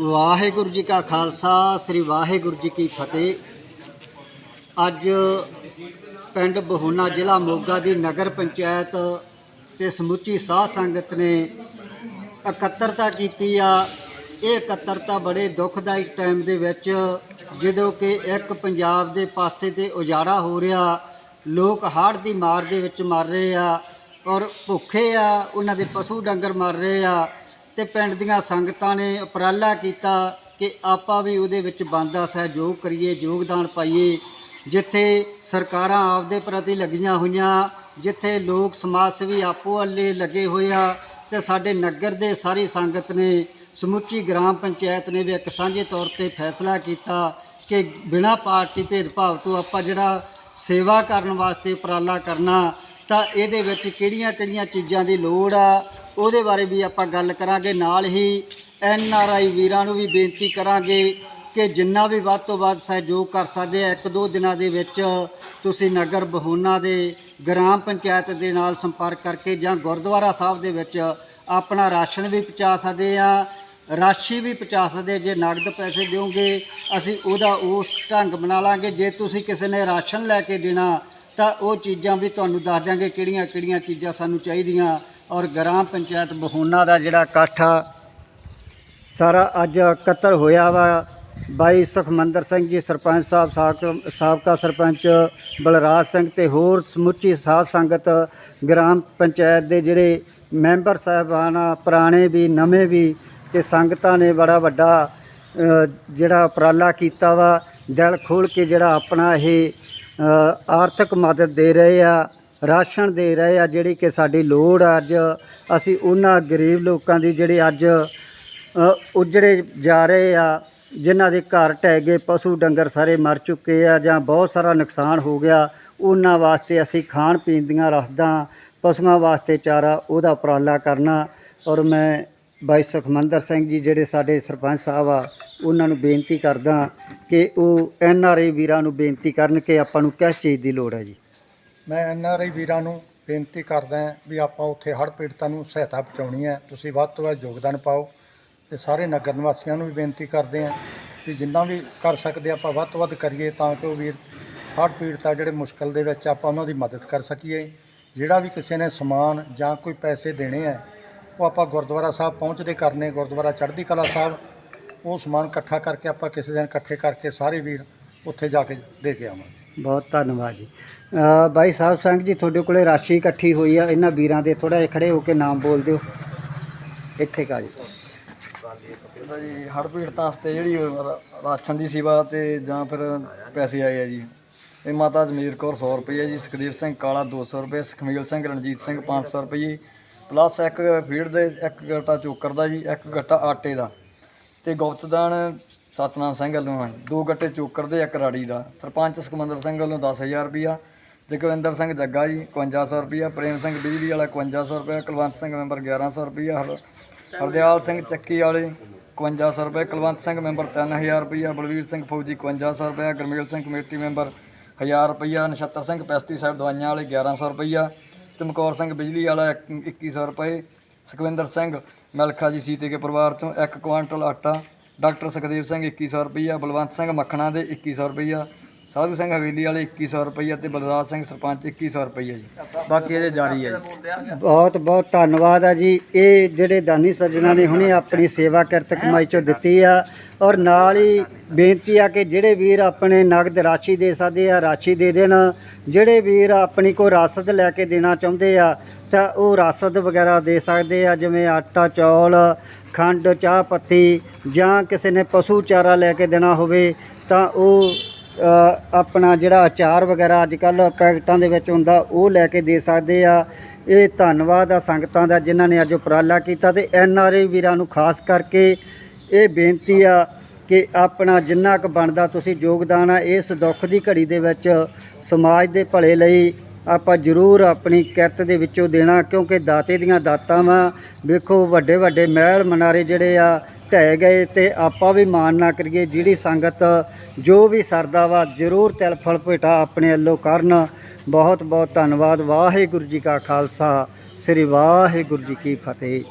ਵਾਹਿਗੁਰੂ ਜੀ ਕਾ ਖਾਲਸਾ, ਸ੍ਰੀ ਵਾਹਿਗੁਰੂ ਜੀ ਕੀ ਫਤਿਹ। ਅੱਜ ਪਿੰਡ ਬਹੂਨਾ ਜ਼ਿਲ੍ਹਾ ਮੋਗਾ ਦੀ ਨਗਰ ਪੰਚਾਇਤ ਤੇ ਸਮੁੱਚੀ ਸਾਧ ਸੰਗਤ ਨੇ ਇਕੱਤਰਤਾ ਕੀਤੀ ਆ। ਇਹ ਇਕੱਤਰਤਾ ਬੜੇ ਦੁਖਦਾਇਕ ਟਾਈਮ ਦੇ ਵਿੱਚ, ਜਦੋਂ ਕਿ ਇੱਕ ਪੰਜਾਬ ਦੇ ਪਾਸੇ ਤੇ ਉਜਾੜਾ ਹੋ ਰਿਹਾ। ਲੋਕ ਹੜ੍ਹ ਦੀ ਮਾਰ ਦੇ ਵਿੱਚ ਮਰ ਰਹੇ ਆ ਔਰ ਭੁੱਖੇ ਆ, ਉਹਨਾਂ ਦੇ ਪਸ਼ੂ ਡੰਗਰ ਮਰ ਰਹੇ ਆ। ਤੇ ਪਿੰਡ ਦੀਆਂ ਸੰਗਤਾਂ ਨੇ ਉਪਰਾਲਾ ਕੀਤਾ ਕਿ ਆਪਾਂ ਵੀ ਉਹਦੇ ਵਿੱਚ ਬੰਦਾ ਸਹਿਯੋਗ ਕਰੀਏ, ਯੋਗਦਾਨ ਪਾਈਏ, ਜਿੱਥੇ ਸਰਕਾਰਾਂ ਆਪਦੇ ਪ੍ਰਤੀ ਲੱਗੀਆਂ ਹੋਈਆਂ, ਜਿੱਥੇ ਲੋਕ ਸਮਾਜ ਸੇਵੀ ਆਪੋ ਵੱਲੇ ਲੱਗੇ ਹੋਏ ਆ, ਤੇ ਸਾਡੇ ਨਗਰ ਦੇ ਸਾਰੀ ਸੰਗਤ ਨੇ ਸਮੁੱਚੀ ਗ੍ਰਾਮ ਪੰਚਾਇਤ ਨੇ ਵੀ ਇੱਕ ਸਾਂਝੇ ਤੌਰ ਤੇ ਫੈਸਲਾ ਕੀਤਾ ਕਿ ਬਿਨਾਂ ਪਾਰਟੀ ਭੇਦਭਾਵ ਤੋਂ ਆਪਾਂ ਜਿਹੜਾ ਸੇਵਾ ਕਰਨ ਵਾਸਤੇ ਉਪਰਾਲਾ ਕਰਨਾ, ਤਾਂ ਇਹਦੇ ਵਿੱਚ ਕਿਹੜੀਆਂ-ਕਿਹੜੀਆਂ ਚੀਜ਼ਾਂ ਦੀ ਲੋੜ ਆ ਉਹਦੇ ਬਾਰੇ ਵੀ ਆਪਾਂ ਗੱਲ ਕਰਾਂਗੇ। ਨਾਲ ਹੀ ਐਨ ਆਰ ਆਈ ਵੀਰਾਂ ਨੂੰ ਵੀ ਬੇਨਤੀ ਕਰਾਂਗੇ ਕਿ ਜਿੰਨਾ ਵੀ ਵੱਧ ਤੋਂ ਵੱਧ ਸਹਿਯੋਗ ਕਰ ਸਕਦੇ ਆ, ਇੱਕ ਦੋ ਦਿਨਾਂ ਦੇ ਵਿੱਚ ਤੁਸੀਂ ਨਗਰ ਬਹੂਨਾ ਦੇ ਗ੍ਰਾਮ ਪੰਚਾਇਤ ਦੇ ਨਾਲ ਸੰਪਰਕ ਕਰਕੇ ਜਾਂ ਗੁਰਦੁਆਰਾ ਸਾਹਿਬ ਦੇ ਵਿੱਚ ਆਪਣਾ ਰਾਸ਼ਨ ਵੀ ਪਹੁੰਚਾ ਸਕਦੇ ਆ। ਰਾਸ਼ੀ ਵੀ ਪਹੁੰਚਾ ਸਕਦੇ ਜੇ ਨਗਦ ਪੈਸੇ ਦਿਓਗੇ, ਅਸੀਂ ਉਹਦਾ ਉਸ ਢੰਗ ਬਣਾ ਲਾਂਗੇ। ਜੇ ਤੁਸੀਂ ਕਿਸੇ ਨੇ ਰਾਸ਼ਨ ਲੈ ਕੇ ਦੇਣਾ, ਤਾਂ ਉਹ ਚੀਜ਼ਾਂ ਵੀ ਤੁਹਾਨੂੰ ਦੱਸ ਦਿਆਂਗੇ ਕਿਹੜੀਆਂ ਕਿਹੜੀਆਂ ਚੀਜ਼ਾਂ ਸਾਨੂੰ ਚਾਹੀਦੀਆਂ। ਔਰ ਗ੍ਰਾਮ ਪੰਚਾਇਤ ਬਹੂਨਾ ਦਾ ਜਿਹੜਾ ਇਕੱਠ ਆ, ਸਾਰਾ ਅੱਜ ਇਕੱਤਰ ਹੋਇਆ ਵਾ। ਬਾਈ ਸੁਖਮੰਦਰ ਸਿੰਘ ਜੀ, ਸਰਪੰਚ ਸਾਹਿਬ ਸਾਕ- ਸਾਬਕਾ ਸਰਪੰਚ ਬਲਰਾਜ ਸਿੰਘ ਤੇ ਹੋਰ ਸਮੁੱਚੀ ਸਾਧ ਸੰਗਤ ਗ੍ਰਾਮ ਪੰਚਾਇਤ ਦੇ ਜਿਹੜੇ ਮੈਂਬਰ ਸਾਹਿਬਾਨ ਆ, ਪੁਰਾਣੇ ਵੀ, ਨਵੇਂ ਵੀ ਤੇ ਸੰਗਤਾਂ ਨੇ ਬੜਾ ਵੱਡਾ ਜਿਹੜਾ ਉਪਰਾਲਾ ਕੀਤਾ ਵਾ। ਦਿਲ ਖੋਲ ਕੇ ਜਿਹੜਾ ਆਪਣਾ ਇਹ ਆਰਥਿਕ ਮਦਦ ਦੇ ਰਹੇ ਆ। ਰਾਸ਼ਨ ਦੇ ਰਹੇ ਆ ਜਿਹੜੀ ਕਿ ਸਾਡੀ ਲੋੜ ਆ ਅੱਜ। ਅਸੀਂ ਉਹਨਾਂ ਗਰੀਬ ਲੋਕਾਂ ਦੀ ਜਿਹੜੇ ਅੱਜ ਅ, ਉਜੜੇ ਜਾ ਰਹੇ ਆ ਜਿਨ੍ਹਾਂ ਦੇ ਘਰ ਢਹਿ ਗਏ ਪਸ਼ੂ ਡੰਗਰ ਸਾਰੇ ਮਰ ਚੁੱਕੇ ਆ ਜਾਂ ਬਹੁਤ ਸਾਰਾ ਨੁਕਸਾਨ ਹੋ ਗਿਆ ਉਹਨਾਂ ਵਾਸਤੇ ਅਸੀਂ ਖਾਣ ਪੀਣ ਦੀਆਂ ਰਸਦਾਂ ਪਸ਼ੂਆਂ ਵਾਸਤੇ ਚਾਰਾ ਉਹਦਾ ਉਪਰਾਲਾ ਕਰਨਾ। ਔਰ ਮੈਂ ਬਾਈ ਸੁਖਮੰਦਰ ਸਿੰਘ ਜੀ ਜਿਹੜੇ ਸਾਡੇ ਸਰਪੰਚ ਸਾਹਿਬ ਆ ਉਹਨਾਂ ਨੂੰ ਬੇਨਤੀ ਕਰਦਾ ਕਿ ਉਹ ਐਨ ਆਰ ਆਈ ਵੀਰਾਂ ਨੂੰ ਬੇਨਤੀ ਕਰਨ ਕਿ ਆਪਾਂ ਨੂੰ ਕਿਸ ਚੀਜ਼ ਦੀ ਲੋੜ ਹੈ ਜੀ। ਮੈਂ ਐੱਨ ਆਰ ਆਈ ਵੀਰਾਂ ਨੂੰ ਬੇਨਤੀ ਕਰਦਾ ਵੀ ਆਪਾਂ ਉੱਥੇ ਹੜ੍ਹ ਪੀੜਤਾਂ ਨੂੰ ਸਹਾਇਤਾ ਪਹੁੰਚਾਉਣੀ ਹੈ। ਤੁਸੀਂ ਵੱਧ ਤੋਂ ਵੱਧ ਯੋਗਦਾਨ ਪਾਓ ਤੇ ਸਾਰੇ ਨਗਰ ਨਿਵਾਸੀਆਂ ਨੂੰ ਵੀ ਬੇਨਤੀ ਕਰਦੇ ਹਾਂ ਵੀ ਜਿੰਨਾ ਵੀ ਕਰ ਸਕਦੇ ਆਪਾਂ ਵੱਧ ਤੋਂ ਵੱਧ ਕਰੀਏ ਤਾਂ ਕਿ ਉਹ ਵੀਰ ਹੜ੍ਹ ਪੀੜਤਾ ਜਿਹੜੇ ਮੁਸ਼ਕਲ ਦੇ ਵਿੱਚ ਆਪਾਂ ਉਹਨਾਂ ਦੀ ਮਦਦ ਕਰ ਸਕੀਏ। ਜਿਹੜਾ ਵੀ ਕਿਸੇ ਨੇ ਸਮਾਨ ਜਾਂ ਕੋਈ ਪੈਸੇ ਦੇਣੇ ਆ ਉਹ ਆਪਾਂ ਗੁਰਦੁਆਰਾ ਸਾਹਿਬ ਪਹੁੰਚਦੇ ਕਰਨੇ, ਗੁਰਦੁਆਰਾ ਚੜ੍ਹਦੀ ਕਲਾ ਸਾਹਿਬ, ਉਹ ਸਮਾਨ ਇਕੱਠਾ ਕਰਕੇ ਆਪਾਂ ਕਿਸੇ ਦਿਨ ਇਕੱਠੇ ਕਰਕੇ ਸਾਰੇ ਵੀਰ ਉੱਥੇ ਜਾ ਕੇ ਦੇ ਕੇ ਆਵਾਂਗੇ। ਬਹੁਤ ਧੰਨਵਾਦ ਜੀ। ਬਾਈ ਸਾਹਿਬ ਸਿੰਘ ਜੀ, ਤੁਹਾਡੇ ਕੋਲੇ ਰਾਸ਼ੀ ਇਕੱਠੀ ਹੋਈ ਆ, ਇਹਨਾਂ ਵੀਰਾਂ ਦੇ ਥੋੜਾ ਜਿਹਾ ਖੜੇ ਹੋ ਕੇ ਨਾਮ ਬੋਲ ਦਿਓ। ਇੱਥੇ ਕਾ ਜੀ। ਇਹਦਾ ਜੀ ਹੜ੍ਹ ਪੀੜਤਾਂ ਵਾਸਤੇ ਜਿਹੜੀ ਰਾ- ਰਾਸ਼ਨ ਦੀ ਸੇਵਾ ਤੇ ਜਾਂ ਫਿਰ ਪੈਸੇ ਆਏ ਆ ਜੀ। ਇਹ ਮਾਤਾ ਜਮੀਰ ਕੌਰ 100 ਰੁਪਏ ਜੀ, ਸੁਖਦੇਵ ਸਿੰਘ ਕਾਲਾ 200 ਰੁਪਏ ਸੁਖਮੀਲ ਸਿੰਘ, ਰਣਜੀਤ ਸਿੰਘ 500 ਰੁਪਏ ਪਲੱਸ ਇੱਕ ਫੀਡ ਦੇ ਇੱਕ ਗੱਟਾ ਚੋਕਰ ਦਾ ਜੀ, ਇੱਕ ਗੱਟਾ ਆਟੇ ਦਾ। ਤੇ ਗੁਪਤਦਾਨ ਸਤਨਾਮ ਸਿੰਘ ਵੱਲੋਂ ਆ ਦੋ ਗੱਟੇ ਚੋਕਰ ਦੇ ਇੱਕ ਰਾੜੀ ਦਾ। ਸਰਪੰਚ ਸੁਖਮੰਦਰ ਸਿੰਘ ਵੱਲੋਂ 10000 ਰੁਪਿਆ ਜਗਵਿੰਦਰ ਸਿੰਘ ਜੱਗਾ ਜੀ 5100 ਰੁਪਿਆ ਪ੍ਰੇਮ ਸਿੰਘ ਬਿਜਲੀ ਵਾਲਾ 5100 ਰੁਪਿਆ ਕੁਲਵੰਤ ਸਿੰਘ ਮੈਂਬਰ 1100 ਰੁਪਿਆ ਹਰ ਹਰਦਿਆਲ ਸਿੰਘ ਚੱਕੀ ਵਾਲੇ 5100 ਰੁਪਏ ਕੁਲਵੰਤ ਸਿੰਘ ਮੈਂਬਰ 3000 ਰੁਪਿਆ ਬਲਵੀਰ ਸਿੰਘ ਫੌਜੀ 5100 ਰੁਪਏ ਗੁਰਮੇਲ ਸਿੰਘ ਕਮੇਟੀ ਮੈਂਬਰ 1000 ਰੁਪਿਆ ਨਛੱਤਰ ਸਿੰਘ ਪੈਸਟੀਸਾਈਡ ਦਵਾਈਆਂ ਵਾਲੇ 1100 ਰੁਪਿਆ ਚਮਕੌਰ ਸਿੰਘ ਬਿਜਲੀ ਵਾਲਾ ਇੱਕ- 2100 ਰੁਪਏ, ਸੁਖਵਿੰਦਰ ਸਿੰਘ ਮਿਲਖਾ ਜੀ ਸੀਤੇ ਕੇ ਪਰਿਵਾਰ ਚੋਂ 1 ਕੁਆਂਟਲ ਆਟਾ ਡਾਕਟਰ ਸੁਖਦੇਵ ਸਿੰਘ 2100 ਰੁਪਈਆ, ਬਲਵੰਤ ਸਿੰਘ ਮੱਖਣਾ ਦੇ 2100 ਰੁਪਈਆ, ਸਾਧੂ ਸਿੰਘ ਹਵੇਲੀ ਵਾਲੇ 2100 ਰੁਪਈਆ ਤੇ ਬਲਰਾਜ ਸਿੰਘ ਸਰਪੰਚ 2100 ਰੁਪਈਆ ਜੀ। ਬਾਕੀ ਇਹਦੇ ਜਾਰੀ ਹੈ ਜੀ। ਬਹੁਤ ਬਹੁਤ ਧੰਨਵਾਦ ਆ ਜੀ। ਇਹ ਜਿਹੜੇ ਦਾਨੀ ਸੱਜਣਾ ਨੇ ਹੁਣੇ ਆਪਣੀ ਸੇਵਾ ਕਿਰਤ ਕਮਾਈ ਚੋਂ ਦਿੱਤੀ ਆ ਔਰ ਨਾਲ ਹੀ ਬੇਨਤੀ ਆ ਕਿ ਜਿਹੜੇ ਵੀਰ ਆਪਣੇ ਨਗਦ ਰਾਸ਼ੀ ਦੇ ਸਕਦੇ ਆ, ਰਾਸ਼ੀ ਦੇ ਦੇਣ। ਜਿਹੜੇ ਵੀਰ ਆਪਣੀ ਕੋਈ ਰਸਦ ਲੈ ਕੇ ਦੇਣਾ ਚਾਹੁੰਦੇ ਆ ਤਾਂ ਉਹ ਰਸਦ ਵਗੈਰਾ ਦੇ ਸਕਦੇ ਆ, ਜਿਵੇਂ ਆਟਾ, ਚੌਲ, ਖੰਡ, ਚਾਹ ਪੱਤੀ ਜਾਂ ਕਿਸੇ ਨੇ ਪਸ਼ੂ ਚਾਰਾ ਲੈ ਕੇ ਦੇਣਾ ਹੋਵੇ ਤਾਂ ਉਹ ਆਪਣਾ ਜਿਹੜਾ ਅਚਾਰ ਵਗੈਰਾ ਅੱਜ ਕੱਲ ਪੈਕਟਾਂ ਦੇ ਵਿੱਚ ਹੁੰਦਾ, ਉਹ ਲੈ ਕੇ ਦੇ ਸਕਦੇ ਆ। ਇਹ ਧੰਨਵਾਦ ਆ ਸੰਗਤਾਂ ਦਾ ਜਿਨ੍ਹਾਂ ਨੇ ਅੱਜ ਉਪਰਾਲਾ ਕੀਤਾ ਤੇ ਐਨ ਆਰ ਆਈ ਵੀਰਾਂ ਨੂੰ ਖਾਸ ਕਰਕੇ ਇਹ ਬੇਨਤੀ ਆ ਕਿ ਆਪਣਾ ਜਿੰਨਾ ਕੁ ਬਣਦਾ ਤੁਸੀਂ ਯੋਗਦਾਨ ਆ, ਇਸ ਦੁੱਖ ਦੀ ਘੜੀ ਦੇ ਵਿੱਚ ਸਮਾਜ ਦੇ ਭਲੇ ਲਈ ਆਪਾਂ ਜ਼ਰੂਰ ਆਪਣੀ ਕਿਰਤ ਦੇ ਵਿੱਚੋਂ ਦੇਣਾ, ਕਿਉਂਕਿ ਦਾਤੇ ਦੀਆਂ ਦਾਤਾਂ ਵਾ। ਵੇਖੋ, ਵੱਡੇ ਵੱਡੇ ਮਹਿਲ ਮਨਾਰੇ ਜਿਹੜੇ ਆ, ਢਹਿ ਗਏ ਤੇ ਆਪਾਂ ਵੀ ਮਾਣ ਨਾ ਕਰੀਏ। ਜਿਹੜੀ ਸੰਗਤ ਜੋ ਵੀ ਸਰਦਾ ਵਾ, ਜ਼ਰੂਰ ਤਿਲ ਫਲ ਭੇਟਾ ਆਪਣੇ ਵੱਲੋਂ ਕਰਨ। ਬਹੁਤ ਬਹੁਤ ਧੰਨਵਾਦ। ਵਾਹਿਗੁਰੂ ਜੀ ਕਾ ਖਾਲਸਾ। ਸ੍ਰੀ ਵਾਹਿਗੁਰੂ ਜੀ ਕੀ ਫਤਿਹ।